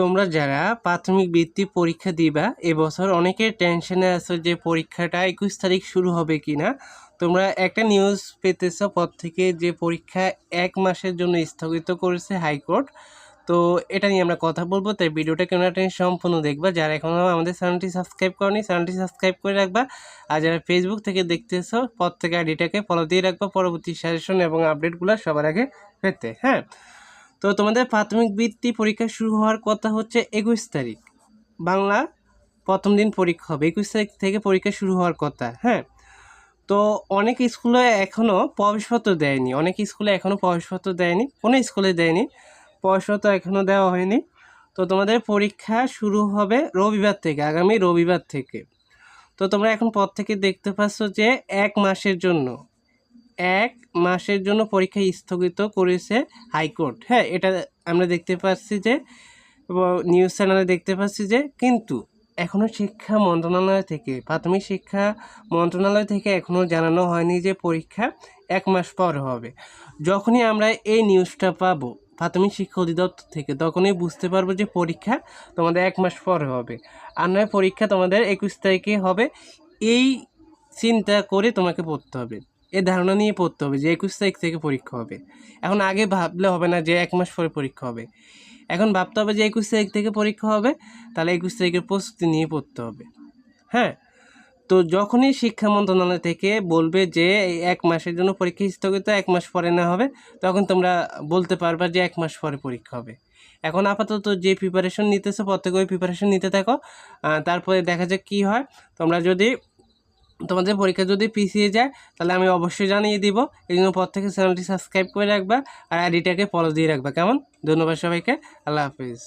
তোমরা যারা প্রাথমিক বৃত্তি পরীক্ষা দিবা, এবছর অনেকের টেনশনে আছো যে পরীক্ষাটা একুশ তারিখ শুরু হবে কি না তোমরা একটা নিউজ পেতেছো পর থেকে যে পরীক্ষা এক মাসের জন্য স্থগিত করেছে হাইকোর্ট। তো এটা নিয়ে আমরা কথা বলব, তাই ভিডিওটা কেন টেনে সম্পূর্ণ দেখবা। যারা এখনও আমাদের চ্যানেলটি সাবস্ক্রাইব করনি চ্যানেলটি সাবস্ক্রাইব করে রাখবা। আর যারা ফেসবুক থেকে দেখতেছো পর থেকে আইডিটাকে ফলো দিয়ে রাখবা। পরবর্তী সাজেশন এবং আপডেটগুলো সবার আগে পেতে হ্যাঁ? তো তোমাদের প্রাথমিক বৃত্তি পরীক্ষা শুরু হওয়ার কথা হচ্ছে একুশ তারিখ। বাংলা প্রথম দিন পরীক্ষা হবে, একুশ তারিখ থেকে পরীক্ষা শুরু হওয়ার কথা হ্যাঁ? তো অনেক স্কুলে এখনও প্রবেশপত্র দেয়নি, অনেক স্কুলে এখনও প্রবেশপত্র দেয়নি, কোনো স্কুলে দেয়নি, প্রবেশপত্র এখনও দেওয়া হয়নি। তো তোমাদের পরীক্ষা শুরু হবে রবিবার থেকে, আগামী রবিবার থেকে। তো তোমরা এখন পর থেকে দেখতে পাচ্ছ যে এক মাসের জন্য এক মাসের জন্য পরীক্ষা স্থগিত করেছে হাইকোর্ট। হ্যাঁ এটা আমরা দেখতে পাচ্ছি যে নিউজ চ্যানেলে দেখতে পাচ্ছি যে, কিন্তু এখনও শিক্ষা মন্ত্রণালয় থেকে, প্রাথমিক শিক্ষা মন্ত্রণালয় থেকে এখনও জানানো হয়নি যে পরীক্ষা এক মাস পর হবে। যখনই আমরা এই নিউজটা পাবো প্রাথমিক শিক্ষা অধিদপ্তর থেকে, তখনই বুঝতে পারব যে পরীক্ষা তোমাদের এক মাস পরে হবে। আর নয়, পরীক্ষা তোমাদের একুশ তারিখে হবে। এই চিন্তা করে তোমাকে পড়তে হবে। এ ধারণা নিয়ে পড়তে হবে যে একুশ তারিখ থেকে পরীক্ষা হবে। এখন আগে ভাবলে হবে না যে এক মাস পরে পরীক্ষা হবে। এখন ভাবতে হবে যে একুশ তারিখ থেকে পরীক্ষা হবে, তাহলে একুশ তারিখের প্রস্তুতি নিয়ে পড়তে হবে। হ্যাঁ? তো যখনই শিক্ষা মন্ত্রণালয় থেকে বলবে যে এক মাসের জন্য পরীক্ষা স্থগিত, এক মাস পরে না হবে, তখন তোমরা বলতে পারবা যে এক মাস পরে পরীক্ষা হবে। এখন আপাতত যে প্রিপারেশন নিতেছো, প্রত্যেকে প্রিপারেশন নিতে থাকো। তারপরে দেখা যাক কী হয়। তোমরা যদি তোমাদের পরীক্ষা যদি পিছিয়ে যায়, তাহলে আমি অবশ্যই জানিয়ে দিব। এই জন্য পর থেকে চ্যানেলটি সাবস্ক্রাইব করে রাখবা আর আইডিটাকে ফলো দিয়ে রাখবা। কেমন? ধন্যবাদ সবাইকে। আল্লাহ হাফিজ।